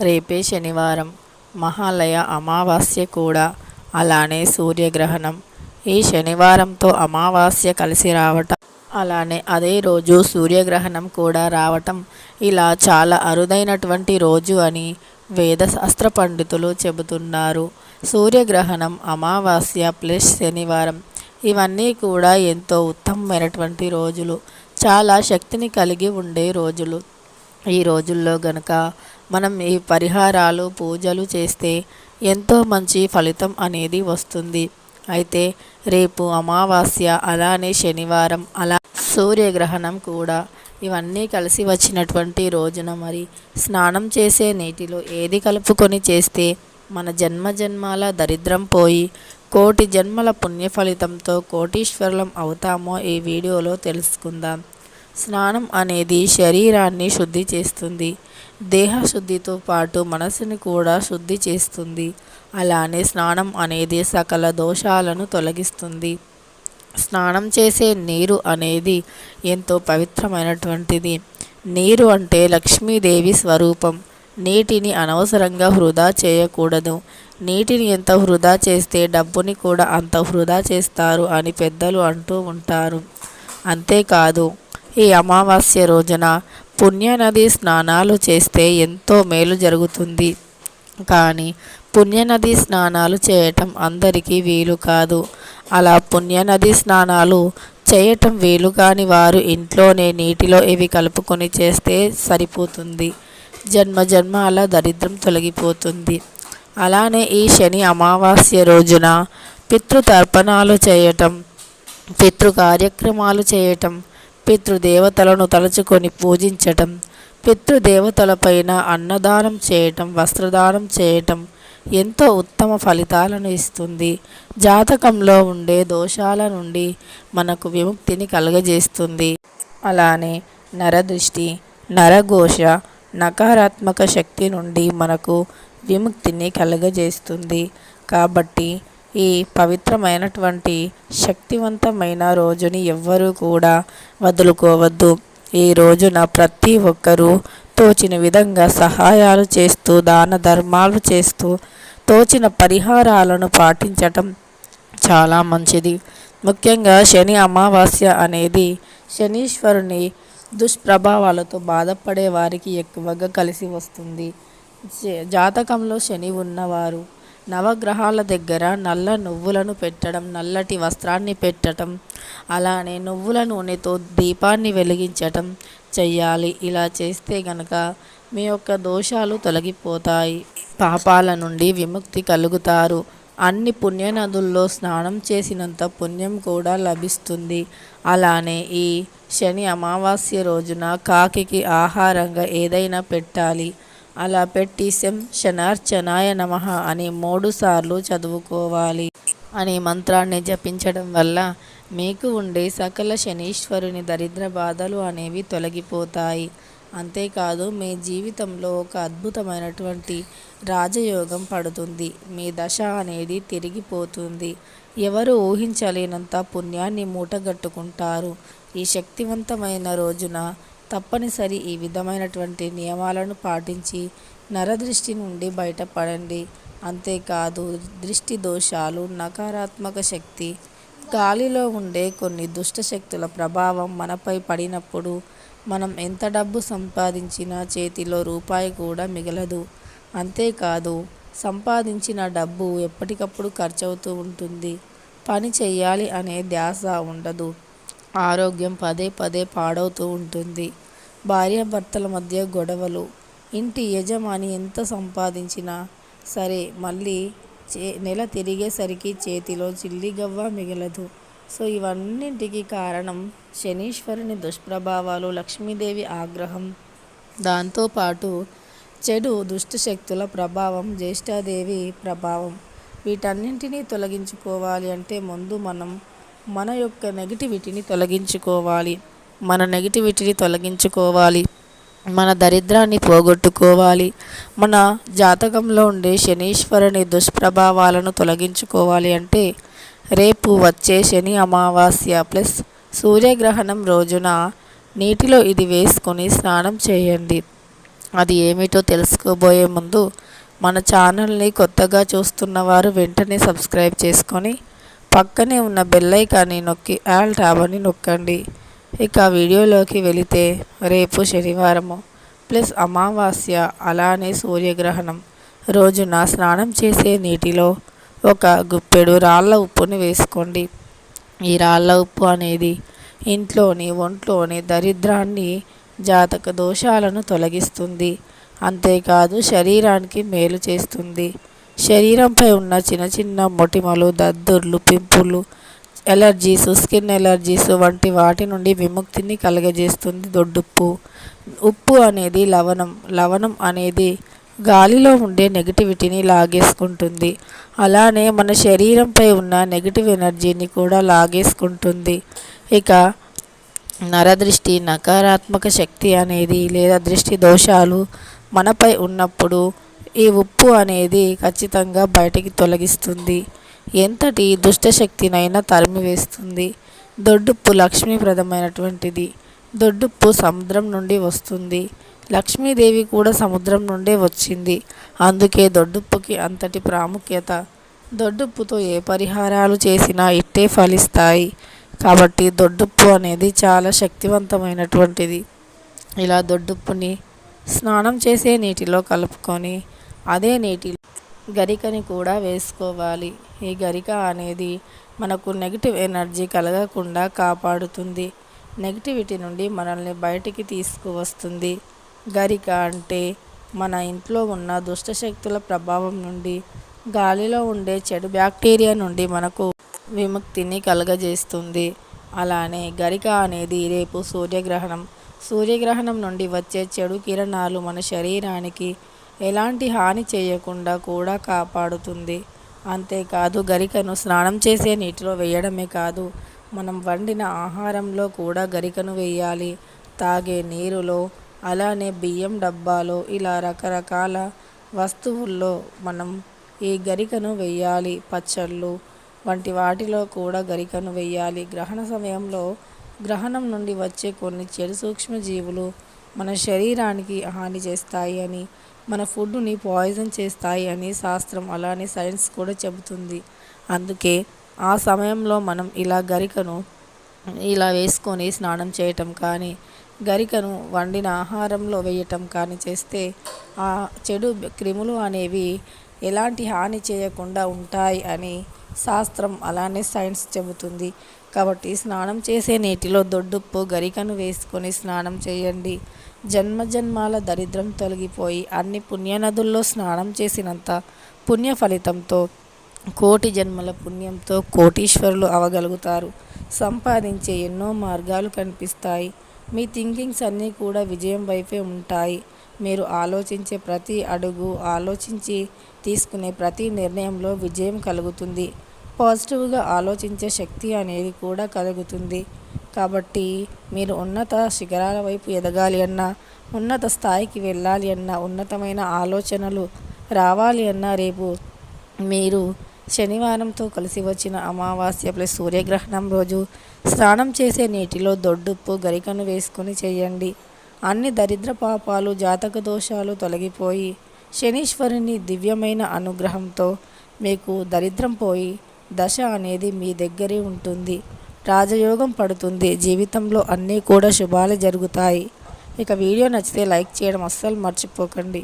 రేపే శనివారం. మహాలయ అమావాస్య కూడా అలానే సూర్యగ్రహణం. ఈ శనివారంతో అమావాస్య కలిసి రావటం. అలానే అదే రోజు సూర్యగ్రహణం కూడా రావటం. ఇలా చాలా అరుదైనటువంటి రోజు అని వేదశాస్త్ర పండితులు చెబుతున్నారు. సూర్యగ్రహణం అమావాస్య ప్లస్ శనివారం ఇవన్నీ కూడా ఎంతో ఉత్తమమైనటువంటి రోజులు. చాలా శక్తిని కలిగి ఉండే రోజులు. ఈ రోజుల్లో గనక మనం ఈ పరిహారాలు పూజలు చేస్తే ఎంతో మంచి ఫలితం అనేది వస్తుంది. అయితే రేపు అమావాస్య అలానే శనివారం అలా సూర్యగ్రహణం కూడా. ఇవన్నీ కలిసి వచ్చినటువంటి రోజున మరి స్నానం చేసే నీటిలో ఏది కలుపుకొని చేస్తే మన జన్మ జన్మాల దరిద్రం పోయి కోటి జన్మల పుణ్య ఫలితంతో కోటీశ్వరులం అవుతామో ఈ వీడియోలో తెలుసుకుందాం. స్నానం అనేది శరీరాన్ని శుద్ధి చేస్తుంది. దేహశుద్ధితో పాటు మనసుని కూడా శుద్ధి చేస్తుంది. అలానే స్నానం అనేది సకల దోషాలను తొలగిస్తుంది. స్నానం చేసే నీరు అనేది ఎంతో పవిత్రమైనటువంటిది. నీరు అంటే లక్ష్మీదేవి స్వరూపం. నీటిని అనవసరంగా వృధా చేయకూడదు. నీటిని ఎంత వృధా చేస్తే డబ్బుని కూడా అంత వృధా చేస్తారు అని పెద్దలు అంటూ ఉంటారు. అంతేకాదు ఈ అమావాస్య రోజున పుణ్యనది స్నానాలు చేస్తే ఎంతో మేలు జరుగుతుంది. కానీ పుణ్యనది స్నానాలు చేయటం అందరికీ వీలు కాదు. అలా పుణ్యనది స్నానాలు చేయటం వీలు కాని వారు ఇంట్లోనే నీటిలో ఇవి కలుపుకొని చేస్తే సరిపోతుంది. జన్మ జన్మాల దరిద్రం తొలగిపోతుంది. అలానే ఈ శని అమావాస్య రోజున పితృతర్పణాలు చేయటం పితృ కార్యక్రమాలు చేయటం పితృదేవతలను తలుచుకొని పూజించటం పితృదేవతలపైన అన్నదానం చేయటం వస్త్రదానం చేయటం ఎంతో ఉత్తమ ఫలితాలను ఇస్తుంది. జాతకంలో ఉండే దోషాల నుండి మనకు విముక్తిని కలుగజేస్తుంది. అలానే నరదృష్టి నరఘోష నకారాత్మక శక్తి నుండి మనకు విముక్తిని కలుగజేస్తుంది. కాబట్టి ఈ పవిత్రమైనటువంటి శక్తివంతమైన రోజుని ఎవ్వరూ కూడా వదులుకోవద్దు. ఈ రోజున ప్రతి ఒక్కరూ తోచిన విధంగా సహాయాలు చేస్తూ దాన ధర్మాలు చేస్తూ తోచిన పరిహారాలను పాటించటం చాలా మంచిది. ముఖ్యంగా శని అమావాస్య అనేది శనీశ్వరుని దుష్ప్రభావాలతో బాధపడే వారికి ఎక్కువగా కలిసి వస్తుంది. జాతకంలో శని ఉన్నవారు నవగ్రహాల దగ్గర నల్ల నువ్వులను పెట్టడం నల్లటి వస్త్రాన్ని పెట్టడం అలానే నువ్వుల నూనెతో దీపాన్ని వెలిగించటం చెయ్యాలి. ఇలా చేస్తే గనక మీ యొక్క దోషాలు తొలగిపోతాయి. పాపాల నుండి విముక్తి కలుగుతారు. అన్ని పుణ్యనదుల్లో స్నానం చేసినంత పుణ్యం కూడా లభిస్తుంది. అలానే ఈ శని అమావాస్య రోజున కాకికి ఆహారంగా ఏదైనా పెట్టాలి. అలా పెట్టి శం శనార్చనాయ నమ అని మూడు సార్లు చదువుకోవాలి అనే మంత్రాన్ని జపించడం వల్ల మీకు ఉండే సకల శనీశ్వరుని దరిద్ర బాధలు అనేవి తొలగిపోతాయి. అంతేకాదు మీ జీవితంలో ఒక అద్భుతమైనటువంటి రాజయోగం పడుతుంది. మీ దశ అనేది తిరిగిపోతుంది. ఎవరు ఊహించలేనంత పుణ్యాన్ని మూటగట్టుకుంటారు. ఈ శక్తివంతమైన రోజున తప్పనిసరి ఈ విధమైనటువంటి నియమాలను పాటించి నరదృష్టి నుండి బయటపడండి. అంతేకాదు దృష్టి దోషాలు నకారాత్మక శక్తి గాలిలో ఉండే కొన్ని దుష్ట శక్తుల ప్రభావం మనపై పడినప్పుడు మనం ఎంత డబ్బు సంపాదించినా చేతిలో రూపాయి కూడా మిగలదు. అంతేకాదు సంపాదించిన డబ్బు ఎప్పటికప్పుడు ఖర్చవుతూ ఉంటుంది. పని చెయ్యాలి అనే ధ్యాస ఉండదు. ఆరోగ్యం పదే పదే పాడవుతూ ఉంటుంది. భార్యాభర్తల మధ్య గొడవలు. ఇంటి యజమాని ఎంత సంపాదించినా సరే మళ్ళీ చే నెల తిరిగేసరికి చేతిలో చిల్లిగవ్వ మిగలదు. సో ఇవన్నింటికి కారణం శనీశ్వరుని దుష్ప్రభావాలు లక్ష్మీదేవి ఆగ్రహం. దాంతోపాటు చెడు దుష్టశక్తుల ప్రభావం జ్యేష్ఠాదేవి ప్రభావం. వీటన్నింటినీ తొలగించుకోవాలి అంటే ముందు మనం మన యొక్క నెగిటివిటీని తొలగించుకోవాలి. మన నెగిటివిటీని తొలగించుకోవాలి. మన దరిద్రాన్ని పోగొట్టుకోవాలి. మన జాతకంలో ఉండే శనీశ్వరుని దుష్ప్రభావాలను తొలగించుకోవాలి అంటే రేపు వచ్చే శని అమావాస్య ప్లస్ సూర్యగ్రహణం రోజున నీటిలో ఇది వేసుకొని స్నానం చేయండి. అది ఏమిటో తెలుసుకోబోయే ముందు మన ఛానల్ని కొత్తగా చూస్తున్న వారు వెంటనే సబ్స్క్రైబ్ చేసుకొని పక్కనే ఉన్న బెల్లైకాన్ని నొక్కి ఆల్ ట్యాబ్ నొక్కండి. ఇక వీడియోలోకి వెళితే రేపు శనివారము. ప్లస్ అమావాస్య అలానే సూర్యగ్రహణం. రోజున స్నానం చేసే నీటిలో ఒక గుప్పెడు రాళ్ళ ఉప్పుని వేసుకోండి. ఈ రాళ్ళ ఉప్పు అనేది ఇంట్లోని ఒంట్లోని దరిద్రాన్ని జాతక దోషాలను తొలగిస్తుంది. అంతేకాదు శరీరానికి మేలు చేస్తుంది. శరీరంపై ఉన్న చిన్న చిన్న మొటిమలు దద్దుర్లు పింపులు ఎలర్జీస్ స్కిన్ ఎలర్జీస్ వంటి వాటి నుండి విముక్తిని కలగజేస్తుంది దొడ్డుప్పు. ఉప్పు అనేది లవణం. లవణం అనేది గాలిలో ఉండే నెగిటివిటీని లాగేసుకుంటుంది. అలానే మన శరీరంపై ఉన్న నెగిటివ్ ఎనర్జీని కూడా లాగేసుకుంటుంది. ఇక నరదృష్టి నకారాత్మక శక్తి అనేది లేదా దృష్టి దోషాలు మనపై ఉన్నప్పుడు ఈ ఉప్పు అనేది ఖచ్చితంగా బయటికి తొలగిస్తుంది. ఎంతటి దుష్టశక్తినైనా తరిమివేస్తుంది. దొడ్డుప్పు లక్ష్మీప్రదమైనటువంటిది. దొడ్డుప్పు సముద్రం నుండి వస్తుంది. లక్ష్మీదేవి కూడా సముద్రం నుండే వచ్చింది. అందుకే దొడ్డుప్పుకి అంతటి ప్రాముఖ్యత. దొడ్డుప్పుతో ఏ పరిహారాలు చేసినా ఇట్టే ఫలిస్తాయి. కాబట్టి దొడ్డుప్పు అనేది చాలా శక్తివంతమైనటువంటిది. ఇలా దొడ్డుప్పుని స్నానం చేసే నీటిలో కలుపుకొని అదే నీటి గరికని కూడా వేసుకోవాలి. ఈ గరిక అనేది మనకు నెగిటివ్ ఎనర్జీ కలగకుండా కాపాడుతుంది. నెగిటివిటీ నుండి మనల్ని బయటికి తీసుకువస్తుంది. గరిక అంటే మన ఇంట్లో ఉన్న దుష్టశక్తుల ప్రభావం నుండి గాలిలో ఉండే చెడు బ్యాక్టీరియా నుండి మనకు విముక్తిని కలగజేస్తుంది. అలానే గరిక అనేది రేపు సూర్యగ్రహణం. సూర్యగ్రహణం నుండి వచ్చే చెడు కిరణాలు మన శరీరానికి ఎలాంటి హాని చేయకుండా కూడా కాపాడుతుంది. అంతేకాదు గరికను స్నానం చేసే నీటిలో వేయడమే కాదు మనం వండిన ఆహారంలో కూడా గరికను వేయాలి. తాగే నీరులో అలానే బియ్యం డబ్బాలో ఇలా రకరకాల వస్తువుల్లో మనం ఈ గరికను వేయాలి. పచ్చళ్ళు వంటి వాటిలో కూడా గరికను వేయాలి. గ్రహణ సమయంలో గ్రహణం నుండి వచ్చే కొన్ని చెడు సూక్ష్మజీవులు మన శరీరానికి హాని చేస్తాయి అని మన ఫుడ్ని పాయిజన్ చేస్తాయి అని శాస్త్రం అలానే సైన్స్ కూడా చెబుతుంది. అందుకే ఆ సమయంలో మనం ఇలా గరికను ఇలా వేసుకొని స్నానం చేయటం కానీ గరికను వండిన ఆహారంలో వేయటం కానీ చేస్తే ఆ చెడు క్రిములు అనేవి ఎలాంటి హాని చేయకుండా ఉంటాయి అని శాస్త్రం అలానే సైన్స్ చెబుతుంది. కాబట్టి స్నానం చేసే నీటిలో దొడ్డుప్పు గరికను వేసుకొని స్నానం చేయండి. జన్మ జన్మాల దరిద్రం తొలగిపోయి అన్ని పుణ్యనదుల్లో స్నానం చేసినంత పుణ్య ఫలితంతో కోటి జన్మల పుణ్యంతో కోటీశ్వరులు అవగలుగుతారు. సంపాదించే ఎన్నో మార్గాలు కనిపిస్తాయి. మీ థింకింగ్స్ అన్నీ కూడా విజయం వైపే ఉంటాయి. మీరు ఆలోచించే ప్రతి అడుగు ఆలోచించి తీసుకునే ప్రతి నిర్ణయంలో విజయం కలుగుతుంది. పాజిటివ్గా ఆలోచించే శక్తి అనేది కూడా కలుగుతుంది. కాబట్టి మీరు ఉన్నత శిఖరాల వైపు ఎదగాలి అన్నా ఉన్నత స్థాయికి వెళ్ళాలి అన్నా ఉన్నతమైన ఆలోచనలు రావాలి అన్నా రేపు మీరు శనివారంతో కలిసి వచ్చిన అమావాస్య ప్లస్ సూర్యగ్రహణం రోజు స్నానం చేసే నీటిలో దొడ్డుప్పు గరికను వేసుకొని చేయండి. అన్ని దరిద్ర పాపాలు జాతక దోషాలు తొలగిపోయి శనీశ్వరుని దివ్యమైన అనుగ్రహంతో మీకు దరిద్రం పోయి దశ అనేది మీ దగ్గరే ఉంటుంది. రాజయోగం పడుతుంది. జీవితంలో అన్నీ కూడా శుభాలు జరుగుతాయి. ఇక వీడియో నచ్చితే లైక్ చేయడం అస్సలు మర్చిపోకండి.